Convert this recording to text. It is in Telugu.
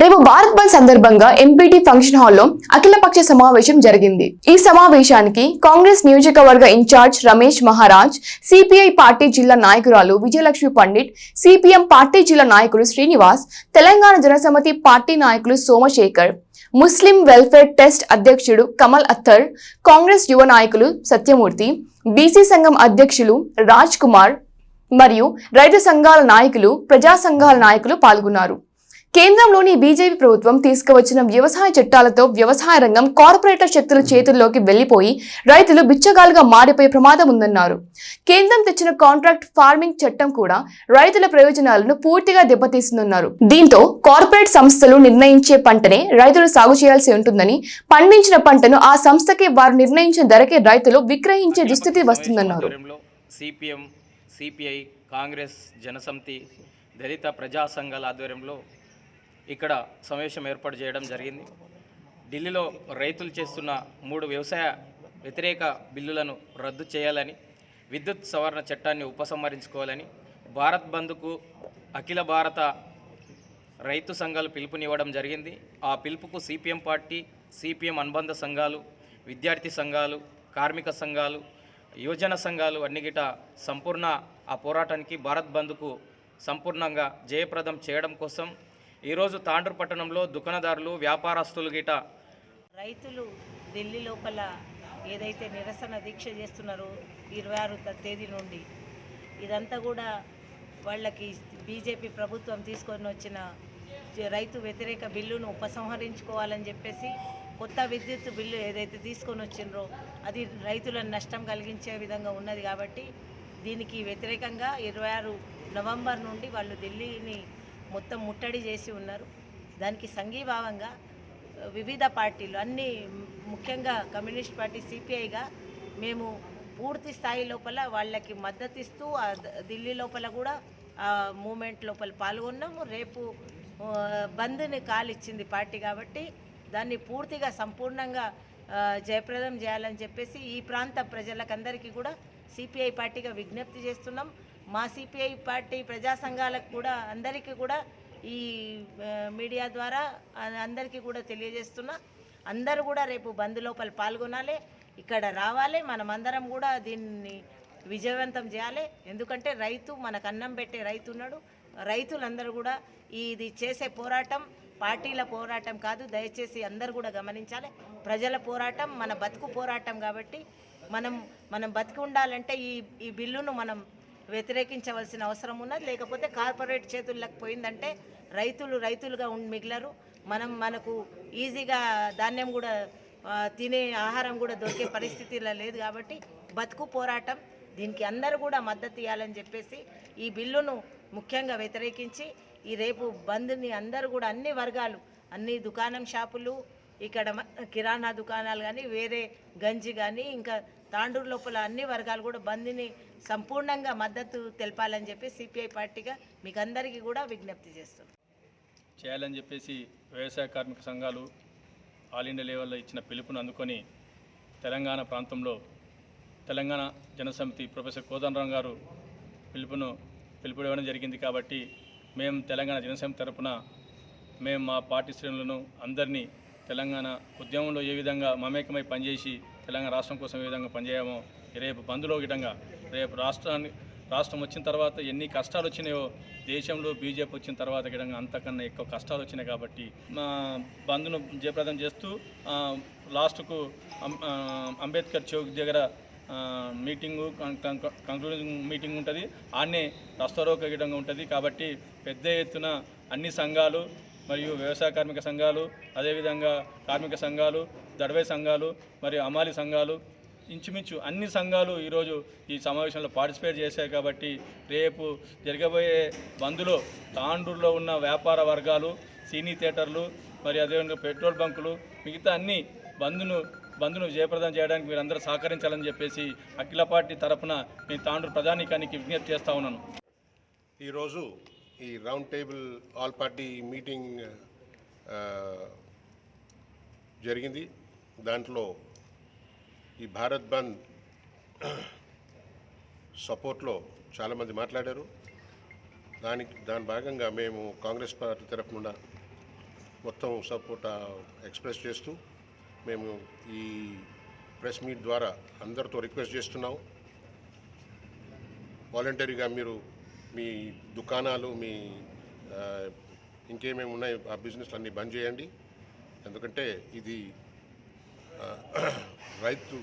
రేపు భారత్ బంద్ సందర్భంగా ఎంపీటీ ఫంక్షన్ హాల్లో అఖిలపక్ష సమావేశం జరిగింది. ఈ సమావేశానికి కాంగ్రెస్ నియోజకవర్గ incharge Ramesh Maharaj CPI party జిల్లా నాయకురాలు విజయలక్ష్మి పండిట్ సిపిఎం పార్టీ జిల్లా నాయకులు శ్రీనివాస్ తెలంగాణ జనసమితి పార్టీ నాయకులు సోమశేఖర్ ముస్లిం వెల్ఫేర్ టెస్ట్ అధ్యక్షుడు కమల్ అత్తర్ కాంగ్రెస్ యువ నాయకులు సత్యమూర్తి బీసీ సంఘం అధ్యక్షులు రాజ్ కుమార్ మరియు రైతు సంఘాల నాయకులు ప్రజా సంఘాల నాయకులు పాల్గొన్నారు. కేంద్రంలోని బీజేపీ ప్రభుత్వం తీసుకువచ్చిన వ్యవసాయ చట్టాలతో వ్యవసాయ రంగం కార్పొరేటర్ శక్తుల చేతుల్లోకి వెళ్ళిపోయి రైతులు బిచ్చగాలుగా మారిపోయే ప్రమాదం ఉందన్నారు. కేంద్రం తెచ్చిన కాంట్రాక్ట్ ఫార్మింగ్ చట్టం కూడా రైతుల ప్రయోజనాలను పూర్తిగా దెబ్బతీస్తుందన్నారు దీంతో కార్పొరేట్ సంస్థలు నిర్ణయించే పంటనే రైతులు సాగు చేయాల్సి ఉంటుందని పండించిన పంటను ఆ సంస్థకే వారు నిర్ణయించిన ధరకే రైతులు విక్రయించే దుస్థితి వస్తుందన్నారు. సిపిఎం సిపిఐ కాంగ్రెస్ జనసమితి దళిత ప్రజా సంఘాల ఆధ్వర్యంలో ఇక్కడ సమావేశం ఏర్పాటు చేయడం జరిగింది. ఢిల్లీలో రైతులు చేస్తున్న మూడు వ్యవసాయ వ్యతిరేక బిల్లులను రద్దు చేయాలని విద్యుత్ సవరణ చట్టాన్ని ఉపసంహరించుకోవాలని భారత్ బంద్కు అఖిల భారత రైతు సంఘాలు పిలుపునివ్వడం జరిగింది. ఆ పిలుపుకు సిపిఎం పార్టీ సిపిఎం అనుబంధ సంఘాలు విద్యార్థి సంఘాలు కార్మిక సంఘాలు యువజన సంఘాలు అన్ని గిట సంపూర్ణ ఆ పోరాటానికి భారత్ బంద్కు సంపూర్ణంగా జయప్రదం చేయడం కోసం ఈరోజు తాండూరు పట్టణంలో దుకాణదారులు వ్యాపారస్తులు గిట రైతులు ఢిల్లీ లోపల ఏదైతే నిరసన దీక్ష చేస్తున్నారో ఇరవై ఆరు తేదీ నుండి ఇదంతా కూడా వాళ్ళకి బీజేపీ ప్రభుత్వం తీసుకొని వచ్చిన రైతు వ్యతిరేక బిల్లును ఉపసంహరించుకోవాలని చెప్పేసి కొత్త విద్యుత్ బిల్లు ఏదైతే తీసుకొని వచ్చిండ్రో అది రైతులను నష్టం కలిగించే విధంగా ఉన్నది కాబట్టి దీనికి వ్యతిరేకంగా ఇరవై ఆరు నవంబర్ నుండి వాళ్ళు ఢిల్లీని మొత్తం ముట్టడి చేసి ఉన్నారు. దానికి సంఘీభావంగా వివిధ పార్టీలు అన్ని ముఖ్యంగా కమ్యూనిస్ట్ పార్టీ సిపిఐగా మేము పూర్తి స్థాయి లోపల వాళ్ళకి మద్దతు ఇస్తూ ఆ ఢిల్లీ లోపల కూడా ఆ మూమెంట్ లోపల పాల్గొన్నాము. రేపు బంద్ని కాలిచ్చింది పార్టీ కాబట్టి దాన్ని పూర్తిగా సంపూర్ణంగా జయప్రదం చేయాలని చెప్పేసి ఈ ప్రాంత ప్రజలకందరికీ కూడా సిపిఐ పార్టీగా విజ్ఞప్తి చేస్తున్నాం. మా సిపిఐ పార్టీ ప్రజా సంఘాలకు కూడా అందరికీ కూడా ఈ మీడియా ద్వారా అందరికీ కూడా తెలియజేస్తున్నా. అందరూ కూడా రేపు బంద్ లోపల పాల్గొనాలి. ఇక్కడ రావాలి. మనమందరం కూడా దీన్ని విజయవంతం చేయాలి. ఎందుకంటే రైతు మనకు అన్నం పెట్టే రైతు ఉన్నాడు. రైతులందరూ కూడా ఇది చేసే పోరాటం పార్టీల పోరాటం కాదు. దయచేసి అందరూ కూడా గమనించాలి. ప్రజల పోరాటం మన బతుకు పోరాటం కాబట్టి మనం మనం బతికి ఉండాలంటే ఈ ఈ బిల్లును మనం వ్యతిరేకించవలసిన అవసరం ఉన్నది. లేకపోతే కార్పొరేట్ చేతుల్లోకి పోయిందంటే రైతులు రైతులుగా ఉండి మిగిలరు. మనం మనకు ఈజీగా ధాన్యం కూడా తినే ఆహారం కూడా దొరికే పరిస్థితిలో లేదు కాబట్టి బతుకు పోరాటం. దీనికి అందరూ కూడా మద్దతు ఇవ్వాలని చెప్పేసి ఈ బిల్లును ముఖ్యంగా వ్యతిరేకించి ఈ రేపు బంద్ని అందరూ కూడా అన్ని వర్గాలు అన్ని దుకాణం షాపులు ఇక్కడ కిరాణా దుకాణాలు కానీ వేరే గంజి కానీ ఇంకా తాండూరు లోపల అన్ని వర్గాలు కూడా బంద్ని సంపూర్ణంగా మద్దతు తెలపాలని చెప్పి సిపిఐ పార్టీగా మీకు అందరికీ కూడా విజ్ఞప్తి చేస్తున్నాం చేయాలని చెప్పేసి వ్యవసాయ కార్మిక సంఘాలు ఆల్ ఇండియా లెవెల్లో ఇచ్చిన పిలుపును అందుకొని తెలంగాణ ప్రాంతంలో తెలంగాణ జనసమితి ప్రొఫెసర్ కోదండరాం గారు పిలుపును పిలుపు ఇవ్వడం జరిగింది కాబట్టి మేము తెలంగాణ జనసమితి తరపున మేము మా పార్టీ శ్రేణులను అందరినీ తెలంగాణ ఉద్యమంలో ఏ విధంగా మమేకమై పనిచేసి తెలంగాణ రాష్ట్రం కోసం ఏ విధంగా పనిచేయమో రేపు బంధులో గిటంగా రేపు రాష్ట్రాన్ని రాష్ట్రం వచ్చిన తర్వాత ఎన్ని కష్టాలు వచ్చినాయో దేశంలో బీజేపీ వచ్చిన తర్వాత గిడంగా అంతకన్నా ఎక్కువ కష్టాలు వచ్చినాయి కాబట్టి మా బంధును జయప్రదం చేస్తూ లాస్ట్కు అంబేద్కర్ చౌక్ దగ్గర meeting con- con- concluding meeting ఉంటుంది. ఆడనే రస్తారోక గిడంగా ఉంటుంది. కాబట్టి పెద్ద ఎత్తున అన్ని సంఘాలు మరియు వ్యవసాయ కార్మిక సంఘాలు అదేవిధంగా కార్మిక సంఘాలు దడవే సంఘాలు మరియు అమాలి సంఘాలు ఇంచుమించు అన్ని సంఘాలు ఈరోజు ఈ సమావేశంలో పార్టిసిపేట్ చేశాయి కాబట్టి రేపు జరగబోయే బంద్లో తాండూరులో ఉన్న వ్యాపార వర్గాలు సినీ థియేటర్లు మరియు అదేవిధంగా పెట్రోల్ బంకులు మిగతా అన్ని బంద్ను బంద్ను జయప్రదం చేయడానికి మీరు అందరూ సహకరించాలని చెప్పేసి అఖిల పార్టీ తరఫున మీ తాండూరు ప్రధానికానికి విజ్ఞప్తి చేస్తా ఉన్నాను. ఈరోజు ఈ round table all party meeting జరిగింది. దాంట్లో ఈ భారత్ బంద్ సపోర్ట్లో చాలామంది మాట్లాడారు. దానికి దాని భాగంగా మేము కాంగ్రెస్ పార్టీ తరఫున మొత్తం సపోర్ట్ ఎక్స్ప్రెస్ చేస్తూ మేము ఈ ప్రెస్ మీట్ ద్వారా అందరితో రిక్వెస్ట్ చేస్తున్నాం. వాలంటరీగా మీరు మీ దుకాణాలు మీ ఇంకేమేమి ఉన్నాయి ఆ బిజినెస్లు అన్నీ బంద్ చేయండి. ఎందుకంటే ఇది రైతు